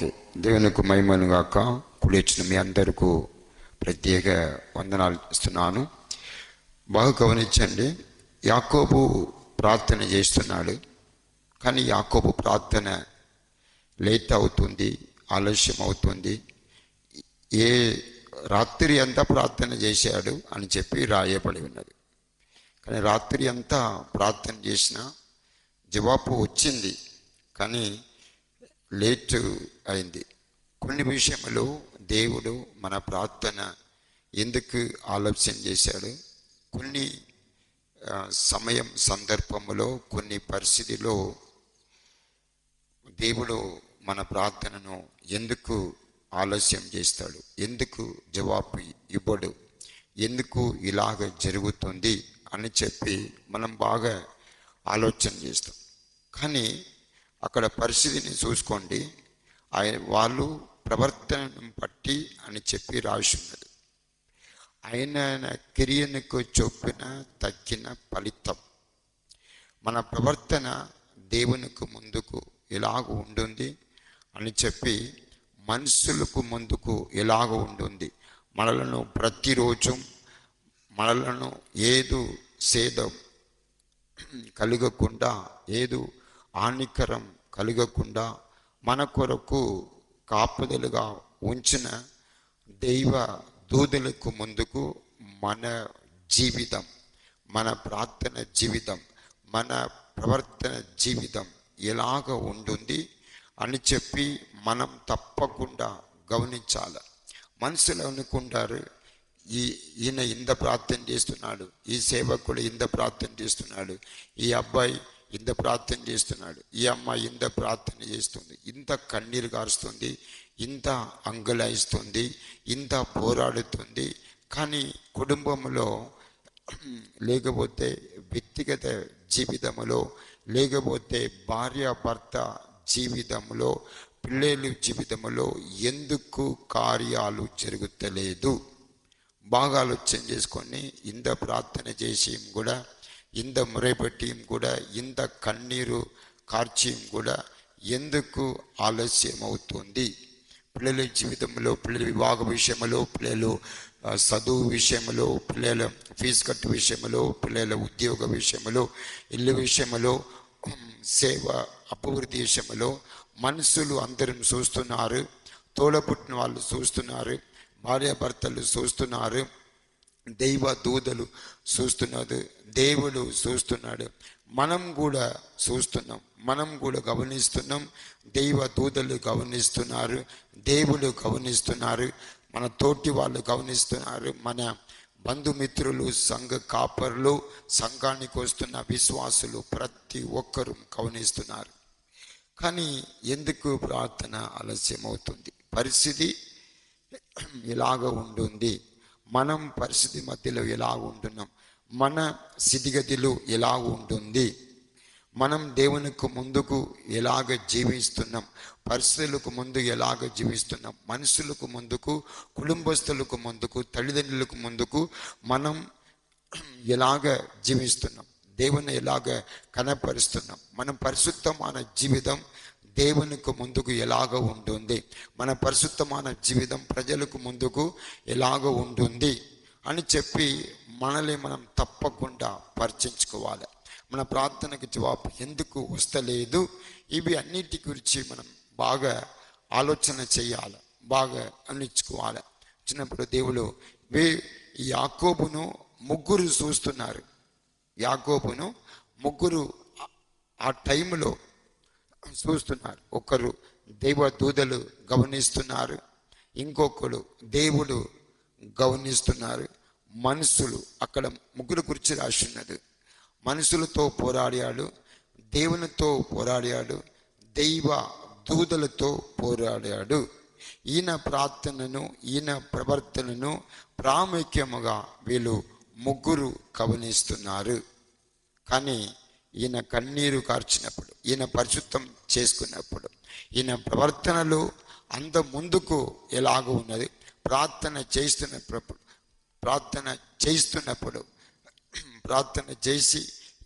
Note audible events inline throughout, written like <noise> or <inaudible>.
Okay దేవునికి మహిమనుగాక గాక మీ అందరికీ ప్రత్యేక వందనాలు ఇస్తున్నాను. బాగా గమనించండి యాకోబు ప్రార్థన చేస్తున్నాడు. కానీ యాకోబు ప్రార్థన లేట్ అవుతుంది ఆలస్యం అవుతుంది. ఏ రాత్రి అంతా ప్రార్థన చేశాడు అని చెప్పి రాయబడి ఉన్నది. కానీ రాత్రి అంతా ప్రార్థన చేసినా జవాబు వచ్చింది. కానీ లేట్ అయింది. కొన్ని విషయంలో దేవుడు మన ప్రార్థన ఎందుకు ఆలస్యం చేశాడు? కొన్ని సమయం సందర్భంలో కొన్ని పరిస్థితిలో దేవుడు మన ప్రార్థనను ఎందుకు ఆలస్యం చేస్తాడు? ఎందుకు జవాబు ఇవ్వడు? ఎందుకు ఇలాగ జరుగుతుంది అని చెప్పి మనం బాగా ఆలోచన చేస్తాం. కానీ అక్కడ పరిస్థితిని చూసుకోండి. ఆయన వాళ్ళు ప్రవర్తనను బట్టి అని చెప్పి రాసి ఉన్నది. ఆయన కిరియనకు చొప్పిన తగ్గిన ఫలితం. మన ప్రవర్తన దేవునికి ముందుకు ఎలాగ ఉంటుంది అని చెప్పి మనుషులకు ముందుకు ఎలాగ ఉంటుంది. మనలను ప్రతిరోజు మనలను ఏదు సేదం కలగకుండా ఏదు హానికరం కలగకుండా మన కొరకు కాపుదలుగా ఉంచిన దైవ దూదులకు ముందుకు మన జీవితం మన ప్రార్థన జీవితం మన ప్రవర్తన జీవితం ఎలాగ ఉంటుంది అని చెప్పి మనం తప్పకుండా గమనించాలి. మనుషులు అనుకుంటారు ఈ ఈయన ఇంత ప్రార్థన చేస్తున్నాడు ఈ సేవకుడు ఇంత ప్రార్థన చేస్తున్నాడు ఈ అబ్బాయి ఇంత ప్రార్థన చేస్తున్నాడు. ఈ అమ్మాయి ఇంత ప్రార్థన చేస్తుంది. ఇంత కన్నీరు కారుస్తుంది ఇంత అంగులాయిస్తుంది. ఇంత పోరాడుతుంది. కానీ కుటుంబంలో లేకపోతే వ్యక్తిగత జీవితంలో లేకపోతే భార్య భర్త జీవితంలో పిల్లలు జీవితంలో ఎందుకు కార్యాలు జరుగుతలేదు? బాగా ఆలోచన చేసుకొని ఇంత ప్రార్థన చేసి కూడా ఇంత మొరపెట్టి కూడా ఇంత కన్నీరు కార్చియం కూడా ఎందుకు ఆలస్యం అవుతుంది పిల్లల జీవితంలో పిల్లల వివాహ విషయంలో పిల్లలు చదువు విషయంలో పిల్లల ఫీజు కట్టు విషయంలో పిల్లల ఉద్యోగ విషయంలో ఇల్లు విషయంలో సేవ అభివృద్ధి విషయంలో మనుషులు అందరం చూస్తున్నారు తోడపుట్టిన వాళ్ళు చూస్తున్నారు భార్యాభర్తలు చూస్తున్నారు దైవ దూతలు చూస్తున్నది దేవుడు చూస్తున్నాడు. మనం కూడా చూస్తున్నాం మనం కూడా గమనిస్తున్నాం. దైవ దూతలు గమనిస్తున్నారు దేవుడు గమనిస్తున్నారు మన తోటి వాళ్ళు గమనిస్తున్నారు మన బంధుమిత్రులు సంఘ కాపరులు సంఘానికి వస్తున్న విశ్వాసులు ప్రతి ఒక్కరూ గమనిస్తున్నారు. కానీ ఎందుకు ప్రార్థన ఆలస్యం అవుతుంది పరిస్థితి ఇలాగ ఉంటుంది. మనం పరిస్థితి మధ్యలో ఎలా ఉంటున్నాం? మన స్థితిగతిలో ఎలా ఉంటుంది? మనం దేవునికి ముందుకు ఎలాగ జీవిస్తున్నాం? పరిస్థితులకు ముందు ఎలాగ జీవిస్తున్నాం? మనుషులకు ముందుకు కుటుంబస్తులకు ముందుకు తల్లిదండ్రులకు ముందుకు మనం ఎలాగ జీవిస్తున్నాం? దేవుని ఎలాగ కనపరుస్తున్నాం? మనం పరిశుద్ధమైన జీవితం దేవునికి ముందుకు ఎలాగ ఉంటుంది? మన పరిశుద్ధమైన జీవితం ప్రజలకు ముందుకు ఎలాగ ఉంటుంది? అని చెప్పి మనల్ని మనం తప్పకుండా పరిచయించుకోవాలి మన ప్రార్థనకు జవాబు ఎందుకు వస్తలేదు? ఇవి అన్నిటి గురించి మనం బాగా ఆలోచన చేయాలి బాగా అనిచ్చుకోవాలి చిన్నప్పుడు దేవుడు వే ఈ యాకోబును ముగ్గురు చూస్తున్నారు. యాకోబును ముగ్గురు ఆ టైంలో చూస్తున్నారు. ఒకరు దైవ దూదలు గమనిస్తున్నారు. ఇంకొకరు దేవుడు గమనిస్తున్నారు. మనుషులు అక్కడ ముగ్గురు గురించి రాసిన్నది. మనుషులతో పోరాడాడు. దేవునితో పోరాడాడు. దైవ దూతలతో పోరాడాడు. ఈయన ప్రార్థనను ఈయన ప్రవర్తనను ప్రాముఖ్యముగా వీళ్ళు ముగ్గురు గమనిస్తున్నారు. కానీ ఈయన కన్నీరు కార్చినప్పుడు ఈయన పరిశుద్ధం చేసుకున్నప్పుడు ఈయన ప్రవర్తనలు అంత ముందుకు ఎలాగ ఉన్నది. ప్రార్థన చేస్తున్నప్పుడు ప్రార్థన చేస్తున్నప్పుడు ప్రార్థన చేసి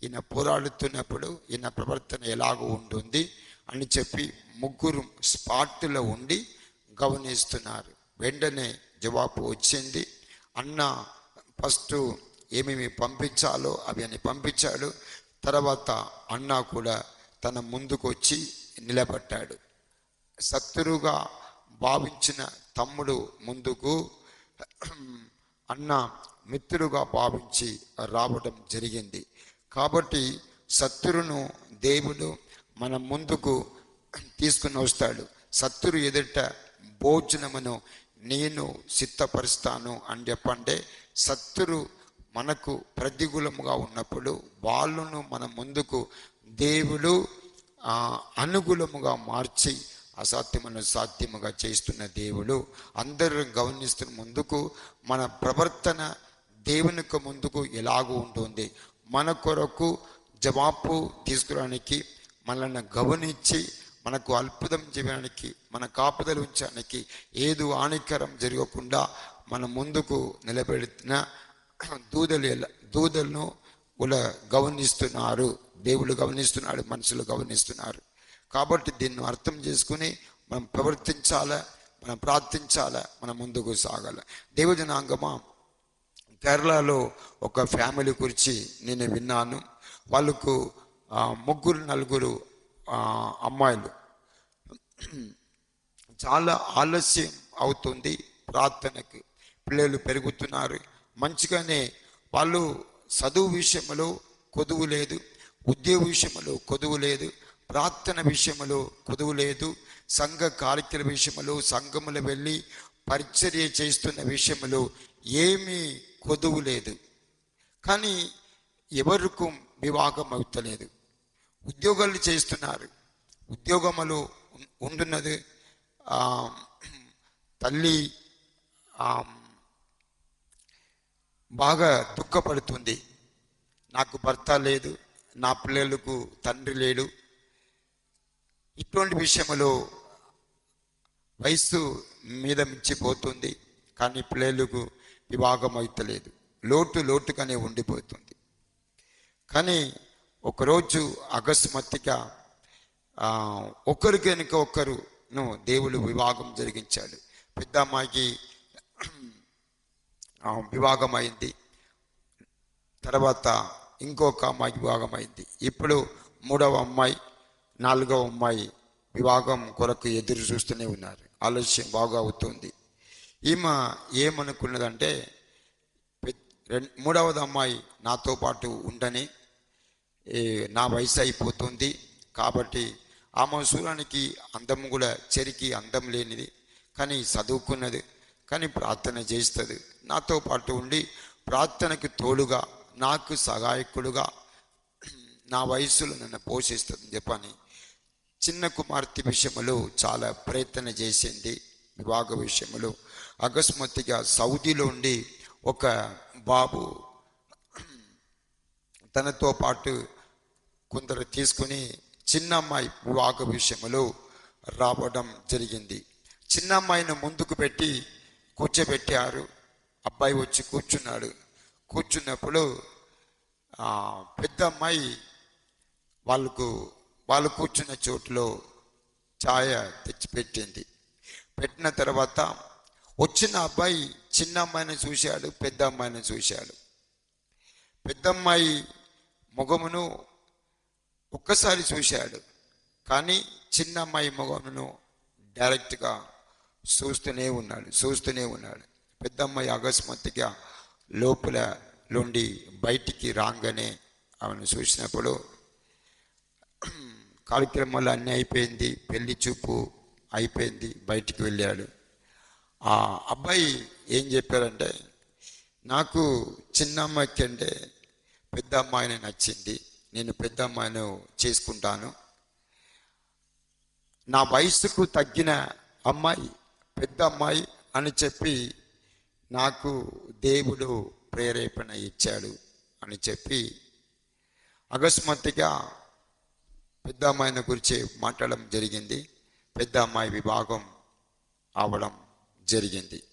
ఈయన పోరాడుతున్నప్పుడు ఈయన ప్రవర్తన ఎలాగ ఉంటుంది అని చెప్పి ముగ్గురు స్పాట్లో ఉండి గమనిస్తున్నారు. వెంటనే జవాబు వచ్చింది. అన్న ఫస్ట్ ఏమేమి పంపించాలో అవి అని పంపించాడు. తర్వాత అన్న కూడా తన ముందుకు వచ్చి నిలబడ్డాడు. శత్రువుగా భావించిన తమ్ముడు ముందుకు అన్న మిత్రుడుగా భావించి రావడం జరిగింది. కాబట్టి శత్రువును దేవుడు మన ముందుకు తీసుకుని వస్తాడు. శత్రు ఎదుట భోజనమును నేను సిద్ధపరుస్తాను అని చెప్పంటే శత్రు మనకు ప్రతికూలముగా ఉన్నప్పుడు వాళ్ళను మన ముందుకు దేవుడు అనుకూలముగా మార్చి అసాధ్యమును సాధ్యముగా చేస్తున్న దేవుడు అందరూ గమనిస్తున్న ముందుకు మన ప్రవర్తన దేవునికి ముందుకు ఎలాగూ ఉంటుంది. మన కొరకు జవాబు తీసుకురానికి మనల్ని గమనించి మనకు అద్భుతం చేయడానికి మన కాపుదలు ఉంచడానికి ఏదో హానికరం జరగకుండా మన ముందుకు నిలబెడుతున్న <coughs> దూదలు దూదలను కూడా గమనిస్తున్నారు దేవుడు గమనిస్తున్నాడు మనుషులు గమనిస్తున్నారు కాబట్టి దీన్ని అర్థం చేసుకుని మనం ప్రవర్తించాలా మనం ప్రార్థించాలా మనం ముందుకు సాగాల. దేవజనాంగమా కేరళలో ఒక ఫ్యామిలీ గురించి నేను విన్నాను. వాళ్ళకు ముగ్గురు నలుగురు అమ్మాయిలు. చాలా ఆలస్యం అవుతుంది ప్రార్థనకి. పిల్లలు పెరుగుతున్నారు. మంచిగానే వాళ్ళు చదువు విషయంలో కొదువు లేదు ఉద్యోగ విషయంలో కొదువు లేదు ప్రార్థన విషయంలో కొదువు లేదు సంఘ కార్యక్రమ విషయంలో సంఘములు వెళ్ళి పరిచర్య చేస్తున్న విషయంలో ఏమీ కొదువు లేదు. కానీ ఎవరికి వివాహం అవుతలేదు. ఉద్యోగాలు చేస్తున్నారు. ఉద్యోగములు ఉంటున్నది తల్లి బాగా దుఃఖపడుతుంది. నాకు భర్త లేదు నా పిల్లలకు తండ్రి లేడు. ఇటువంటి విషయంలో వయస్సు మీద మించిపోతుంది కానీ పిల్లలకు వివాహం అవుతలేదు లోటు లోటుగానే ఉండిపోతుంది. కానీ ఒకరోజు అకస్మాత్తుగా ఒకరికి వెనుక ఒకరును దేవుడు వివాహం జరిగించాడు. పెద్ద విభాగమైంది. వివాహం అయింది తర్వాత ఇంకొక అమ్మాయికి విభాగమైంది. అయింది ఇప్పుడు మూడవ అమ్మాయి నాలుగవ అమ్మాయి వివాహం కొరకు ఎదురు చూస్తూనే ఉన్నారు. ఆలస్యం బాగా అవుతుంది. ఈమె ఏమనుకున్నదంటే మూడవది అమ్మాయి నాతో పాటు ఉండని నా వయసు అయిపోతుంది కాబట్టి ఆమె చూడడానికి అందం కూడా చెరికి అందం లేనిది కానీ చదువుకున్నది. కానీ ప్రార్థన చేస్తుంది నాతో పాటు ఉండి ప్రార్థనకు తోడుగా నాకు సహాయకుడుగా నా వయసులో నన్ను పోషిస్తుంది చెప్పని చిన్న కుమార్తె విషయంలో చాలా ప్రయత్న చేసింది వివాహ విషయంలో. అకస్మాత్తుగా సౌదీలో ఉండి ఒక బాబు తనతో పాటు కొందరు తీసుకుని చిన్న అమ్మాయి వివాహ విషయంలో రావడం జరిగింది. చిన్న అమ్మాయిని ముందుకు పెట్టి కూర్చోబెట్టారు. అబ్బాయి వచ్చి కూర్చున్నాడు. కూర్చున్నప్పుడు పెద్ద అమ్మాయి వాళ్ళకు వాళ్ళు కూర్చున్న చోటులో ఛాయ తెచ్చిపెట్టింది. పెట్టిన తర్వాత వచ్చిన అబ్బాయి చిన్న అమ్మాయిని చూశాడు పెద్ద అమ్మాయిని చూశాడు. పెద్దమ్మాయి ముఖమును ఒక్కసారి చూశాడు. కానీ చిన్న అమ్మాయి ముఖమును డైరెక్ట్గా చూస్తూనే ఉన్నాడు చూస్తూనే ఉన్నాడు. పెద్దమ్మాయి అకస్మాత్తుగా లోపల నుండి బయటికి రాగానే ఆమెను చూసినప్పుడు కార్యక్రమాలు అన్నీ అయిపోయింది పెళ్ళి చూపు అయిపోయింది బయటికి వెళ్ళాడు. ఆ అబ్బాయి ఏం చెప్పారంటే నాకు చిన్న అమ్మాయి కంటే పెద్ద అమ్మాయిని నచ్చింది నేను పెద్ద అమ్మాయిని చేసుకుంటాను. నా వయసుకు తగ్గిన అమ్మాయి పెద్ద అమ్మాయి అని చెప్పి నాకు దేవుడు ప్రేరేపణ ఇచ్చాడు అని చెప్పి అకస్మాత్తుగా పెద్ద అమ్మాయిని గురించి మాట్లాడడం జరిగింది. పెద్ద అమ్మాయి విభాగం అవడం జరిగింది.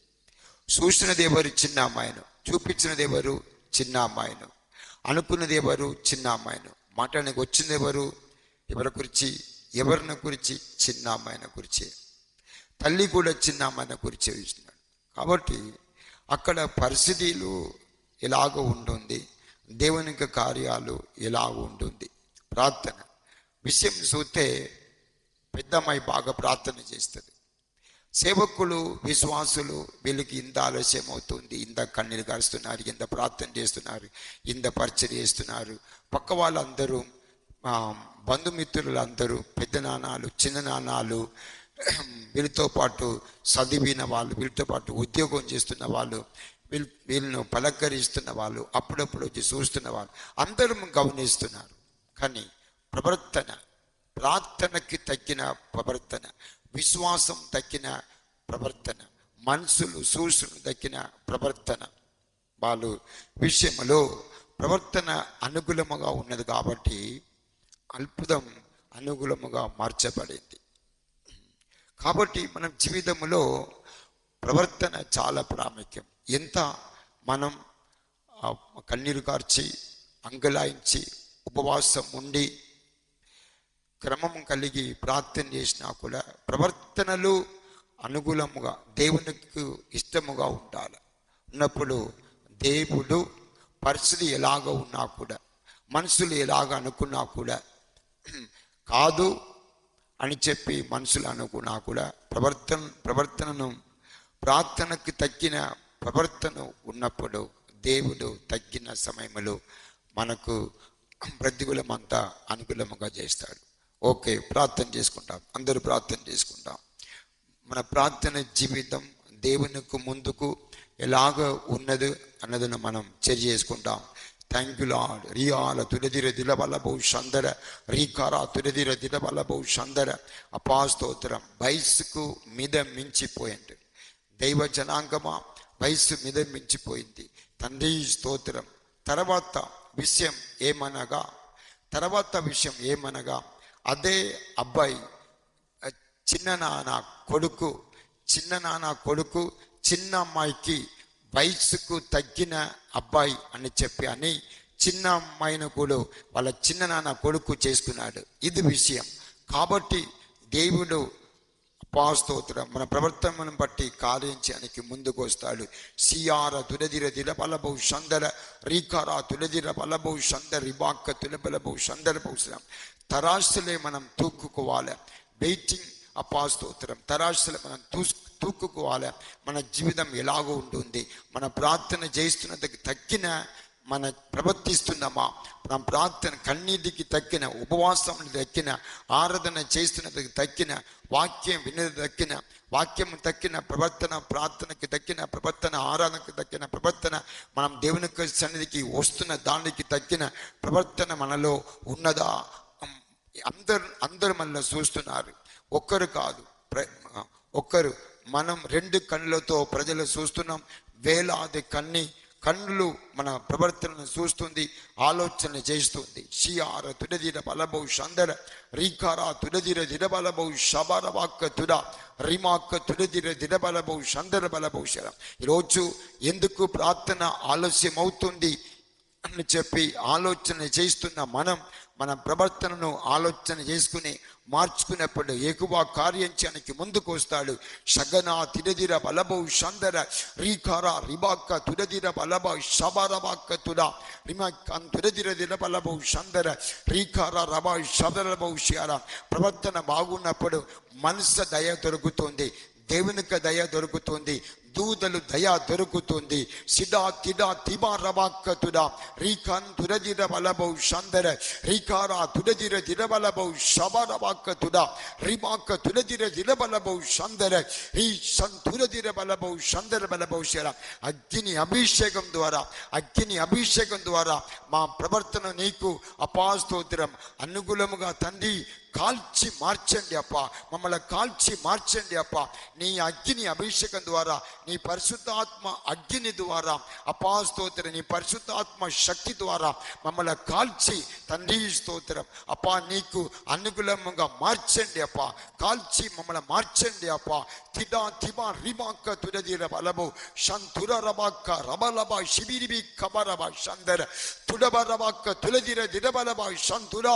చూసినది ఎవరు చిన్న అమ్మాయిను చూపించినది ఎవరు చిన్న అమ్మాయిను అనుకున్నది ఎవరు చిన్న అమ్మాయిను మాట్లాడడానికి వచ్చింది ఎవరు ఎవరి గురించి ఎవరిని గురించి చిన్న అమ్మాయిని గురించి తల్లి కూడా చిన్న అమ్మాయిని గురించి చేయిస్తున్నాడు కాబట్టి అక్కడ పరిస్థితులు ఎలాగ ఉంటుంది దేవునికి కార్యాలు ఎలాగ ఉంటుంది ప్రార్థన. విషయం చూస్తే పెద్దమ్మాయి బాగా ప్రార్థన చేస్తుంది. సేవకులు విశ్వాసులు వీళ్ళకి ఇంత ఆలస్యం అవుతుంది ఇంత కన్నీరు కరుస్తున్నారు ఇంత ప్రార్థన చేస్తున్నారు ఇంత పరిచయం చేస్తున్నారు. పక్క వాళ్ళందరూ బంధుమిత్రులందరూ పెద్ద నాన్నలు చిన్న నాన్నలు వీళ్ళతో పాటు చదివిన వాళ్ళు వీళ్ళతో పాటు ఉద్యోగం చేస్తున్న వాళ్ళు వీళ్ళు వీళ్ళను పలకరిస్తున్న వాళ్ళు అప్పుడప్పుడు వచ్చి చూస్తున్న వాళ్ళు అందరూ గమనిస్తున్నారు. కానీ ప్రవర్తన ప్రార్థనకి తగ్గిన ప్రవర్తన విశ్వాసం తగ్గిన ప్రవర్తన మనసులు సూసులు తగ్గిన ప్రవర్తన. వాళ్ళు విషయంలో ప్రవర్తన అనుకూలముగా ఉన్నది కాబట్టి అద్భుతం అనుకూలముగా మార్చబడింది. కాబట్టి మనం జీవితంలో ప్రవర్తన చాలా ప్రాముఖ్యం. ఎంత మనం కన్నీరు కార్చి అంగలాయించి ఉపవాసం ఉండి క్రమం కలిగి ప్రార్థన చేసినా కూడా ప్రవర్తనలు అనుకూలముగా దేవునికి ఇష్టముగా ఉండాలి. ఉన్నప్పుడు దేవుడు పరిస్థితి ఎలాగ ఉన్నా కూడా మనుషులు ఎలాగ అనుకున్నా కూడా <clears throat> కాదు అని చెప్పి మనసులు అనుకున్నా కూడా ప్రవర్తన ప్రవర్తనను ప్రార్థనకు తగ్గిన ప్రవర్తన ఉన్నప్పుడు దేవుడు తగ్గిన సమయంలో మనకు ప్రతికూలమంతా అనుకూలముగా చేస్తాడు. ఓకే ప్రార్థన చేసుకుంటాం. అందరూ ప్రార్థన చేసుకుంటాం. మన ప్రార్థన జీవితం దేవునికి ముందుకు ఎలాగ ఉన్నది అన్నదిని మనం చర్య చేసుకుంటాం. థ్యాంక్ యూ లాడ్ రియాల తులదిర దిలబల భవిష్యందర రీకారా తులదిర దిలబల భవిష్యందర అపాస్తోత్రం వయస్సుకు మీద మించిపోయింది దైవ జనాంగమా వయస్సు మీద మించిపోయింది తండ్రి స్తోత్రం తర్వాత విషయం ఏమనగా తర్వాత విషయం ఏమనగా అదే అబ్బాయి చిన్న నాన్న కొడుకు చిన్న నాన్న కొడుకు చిన్న అమ్మాయికి వయసుకు తగ్గిన అబ్బాయి అని చెప్పి అని చిన్న అమ్మాయిని కూడా వాళ్ళ చిన్న నాన్న కొడుకు చేసుకున్నాడు ఇది విషయం. కాబట్టి దేవుడు పాస్తోత్రం మన ప్రవర్తనను బట్టి కార్యించడానికి ముందుకు వస్తాడు. సియార తులదిర దిలబల బహు సందర రీకార తులదిర బల బహు సందర రిబాక్క తులబల బహు సందర బహుశరం తరాస్తులే మనం తూక్కుకోవాలి. వెయిటింగ్ అపాస్తోత్రం తరాస్తులు మనం తూ తూక్కుకోవాలి. మన జీవితం ఎలాగో ఉంటుంది. మన ప్రార్థన చేస్తున్నది తగ్గిన మన ప్రవర్తిస్తున్నామా? మన ప్రార్థన కన్నీటికి తక్కిన ఉపవాసం తక్కిన ఆరాధన చేస్తున్నది తక్కిన వాక్యం వినది తక్కిన వాక్యం తక్కిన ప్రవర్తన ప్రార్థనకి తక్కిన ప్రవర్తన ఆరాధనకి తక్కిన ప్రవర్తన మనం దేవుని సన్నిధికి వస్తున్న దానికి తక్కిన ప్రవర్తన మనలో ఉన్నదా? అందరు అందరు మనల్ని చూస్తున్నారు. ఒక్కరు కాదు. ప్ర- ఒక్కరు. మనం రెండు కళ్ళతో ప్రజలు చూస్తున్నాం. వేలాది కన్ని కన్నులు మన ప్రవర్తనను చూస్తుంది ఆలోచన చేస్తుంది. షియార తుడదిర బలబౌ సందర రీకార తుడదిర దిరబలబౌ శబరవాక్క తుడ రిమాక్క తుడదిర దిరబలబౌ సందర బలబౌ శరం. ఈరోజు ఎందుకు ప్రార్థన ఆలస్యం అవుతుంది అని చెప్పి ఆలోచన చేస్తున్న మనం మన ప్రవర్తనను ఆలోచన చేసుకుని మార్చుకున్నప్పుడు ఎక్కువ కార్యం చేయడానికి ముందుకు వస్తాడు. షగన తిరదిర బలబౌ షందర రీకార రిబాక్క తురదిర బలబ శబరబాక్క తుడ రిమాక్ తురదిర దిర బలబౌ షందర రీకార రబ శబరబౌ శార ప్రవర్తన బాగున్నప్పుడు మనసు దయ దొరుకుతుంది. దేవునికి దయ దొరుకుతుంది. దూదలు దయ దొరుకుతుంది. సిడా తిడా తిమా రవాక్క తుడా రీకాన్ తురదిర బలబౌ సందర రీకారా తురదిర దిరబలబౌ శబరవాక్క తుడా రిమాక్క తురదిర దిరబలబౌ సందర ఈ సన్ తురదిర బలబౌ సందర బలబౌ శర. అగ్ని అభిషేకం ద్వారా అగ్ని అభిషేకం ద్వారా మా ప్రవర్తన నీకు అపాస్తోత్రం. అనుకూలముగా తండ్రి కాల్చి మార్చండి అప్ప మమ్మల్ని కాల్చి మార్చండి అప్ప నీ అగ్ని అభిషేకం ద్వారా నీ పరిశుద్ధాత్మ అగ్ని ద్వారా అపా స్తోత్రం నీ పరిశుద్ధాత్మ శక్తి ద్వారా మమ్మల్ని కాల్చి తండ్రి స్తోత్రం అపా నీకు అనుకూలంగా మార్చండి అప్ప కాల్చి మమ్మల్ని మార్చండి అప్ప తిదా తిమా రిమాక్క తురదిర బలబు శంతుర రబాక్క రబలబ శిబిరిబి కబరబ శందర తుడబ రబాక్క తులదిర దిరబలబ శంతుర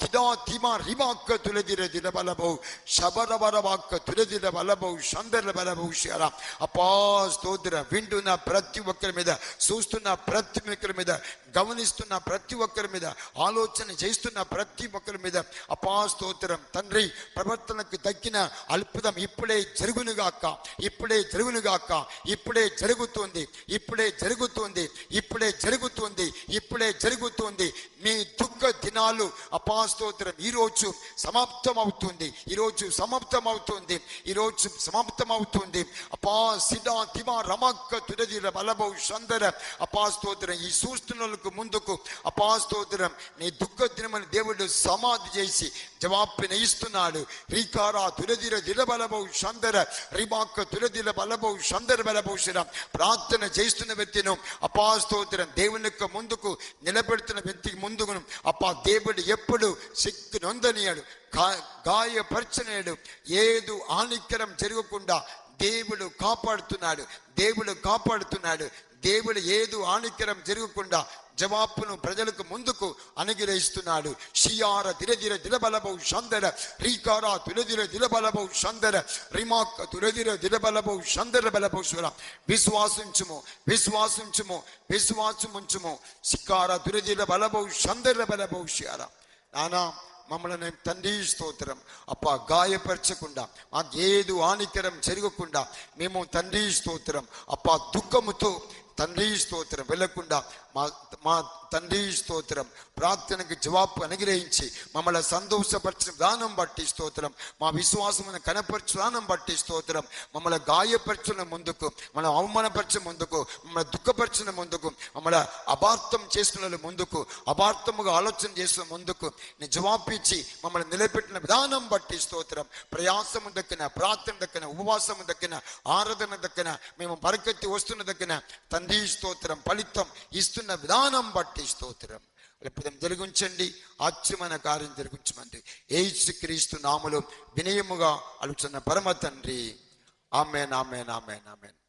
తిదా తిమా రిమాక్క తులదిర దిరబలబు శబరబ రబాక్క తులదిర బలబు శందర బలబు శర అపా స్తోత్ర వింటున్న ప్రతి ఒక్కరి మీద చూస్తున్న ప్రతి ఒక్కరి మీద గమనిస్తున్న ప్రతి ఒక్కరి మీద ఆలోచన చేస్తున్న ప్రతి ఒక్కరి మీద అపా స్తోత్రం. తండ్రి ప్రవర్తనకు తగ్గిన అల్పుదం ఇప్పుడే జరుగునుగాక ఇప్పుడే జరుగునుగాక ఇప్పుడే జరుగుతుంది ఇప్పుడే జరుగుతుంది ఇప్పుడే జరుగుతుంది ఇప్పుడే జరుగుతుంది. మీ దుఃఖ దినాలు అపాస్తోత్రం ఈరోజు సమాప్తం అవుతుంది ఈరోజు సమాప్తం అవుతుంది ఈరోజు సమాప్తం అవుతుంది అపా సిడా తిమా రమక్క తురదిర బలభౌ సందర అపాస్తోత్రం ఈ సూచనలకు ముందుకు అపాస్తోత్రం నీ దుఃఖ దినమని దేవుడు సమాధి చేసి జవాబుని ఇస్తున్నాడు. రీకారా తురదిర దిలబలభౌ సందర రిమాక్క తురదిల బలభౌ సందర బలబౌ ప్రార్థన చేస్తున్న వ్యక్తిను అపాస్తోత్రం దేవుని యొక్క ముందుకు నిలబెడుతున్న వ్యక్తికి ముందుకు అపా దేవుడు ఎప్పుడు శక్తి నొందనీయాడు. గా- గాయపరచలేడు. ఏదు ఆనిక్యం జరగకుండా దేవుడు కాపాడుతున్నాడు. దేవుడు కాపాడుతున్నాడు. దేవుడు ఏదు ఆనిక్యం జరగకుండా జవాబును ప్రజలకు ముందుకు అనుగ్రహిస్తున్నాడు షియార దిరదిర దిలబలబౌ సందర రీకారా తులదిర దిలబలబౌ సందర రిమాక్క తులదిర దిలబలబౌ సందర బలబౌ స్వర విశ్వాసించుము విశ్వాసించుము విశ్వాసముంచుము. సిక్కార తులదిర బలబౌ సందర బలబౌ షియార. నానా మమ్మల్ని తండ్రి స్తోత్రం. అప్ప గాయపరచకుండా మాకు ఏదు హానికరం జరగకుండా మేము తండ్రి స్తోత్రం. అప్ప దుఃఖముతో తండ్రి స్తోత్రం వెళ్ళకుండా మా మా తండ్రి స్తోత్రం ప్రార్థనకు జవాబు అనుగ్రహించి మమ్మల్ని సంతోషపరిచిన విధానం బట్టి స్తోత్రం మా విశ్వాసమును కనపరచు విధానం బట్టి స్తోత్రం మమ్మల్ని గాయపరిచిన ముందుకు మన అవమానపరిచిన ముందుకు మమ్మల్ని దుఃఖపరిచిన ముందుకు మమ్మల్ని అపార్థం చేసుకున్న ముందుకు అపార్థముగా ఆలోచన చేసిన ముందుకు నీ జవాబు ఇచ్చి మమ్మల్ని నిలబెట్టిన విధానం బట్టి స్తోత్రం. ప్రయాసము దక్కిన ప్రార్థన దక్కిన ఉపవాసము దక్కిన ఆరాధన దక్కిన మేము పరకెత్తి వస్తున్న దక్కిన తండ్రి స్తోత్రం ఫలితం ఇస్తున్న విధానం బట్టి స్తోత్రం. లేకపోతే జరిగించండి ఆశ్చర్యమైన కార్యం జరిగించమండి. ఏసు క్రీస్తు నాములు వినయముగా అలుచున్న పరమ తండ్రి. ఆమెన్ ఆమెన్ ఆమెన్ ఆమెన్.